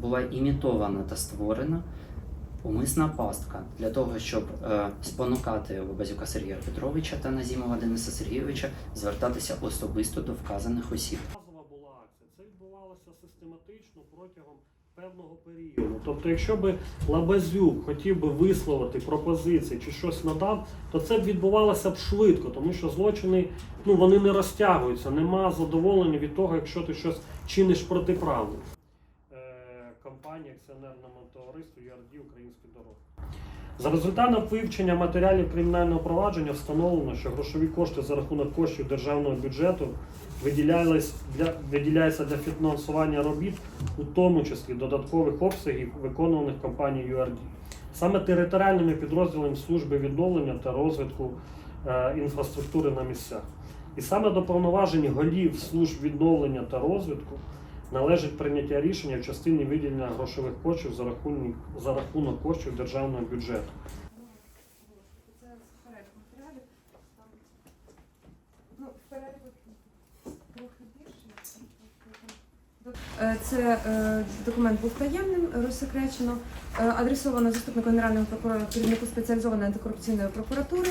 Була імітована та створена умисна пастка для того, щоб е, спонукати Лобазюка Сергія Петровича та Назімова Дениса Сергійовича звертатися особисто до вказаних осіб. Базова була акція. Це відбувалося систематично протягом певного періоду. Тобто, якщо би Лабазюк хотів би висловити пропозиції чи щось надав, то це б відбувалося б швидко, тому що злочини ну, вони не розтягуються, нема задоволення від того, якщо ти щось чиниш протиправно. Компанія акціонерному товариству URD Українські дороги. За результатом вивчення матеріалів кримінального провадження встановлено, що грошові кошти за рахунок коштів державного бюджету виділяються для фінансування робіт, у тому числі додаткових обсягів, виконуваних компанією URD. Саме територіальними підрозділами служби відновлення та розвитку е, інфраструктури на місцях. І саме до повноважень голів служб відновлення та розвитку належить прийняття рішення в частині виділення грошових коштів за рахунок, за рахунок коштів державного бюджету. Е, Це е, документ був таємним, розсекречено, е, адресовано заступнику генерального прокурора, керівнику спеціалізованої антикорупційної прокуратури.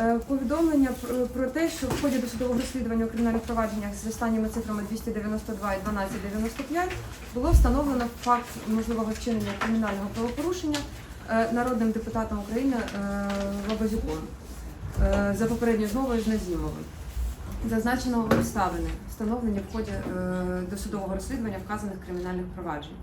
Е, Повідомлення про, те, що в ході досудового розслідування у кримінальних провадженнях з останніми цифрами 292 і 1295 було встановлено факт можливого вчинення кримінального правопорушення е, народним депутатом України е, Лобазюком за попередньою змовою з Назімовим. Зазначено обставини, встановлені в ході досудового розслідування вказаних кримінальних проваджень.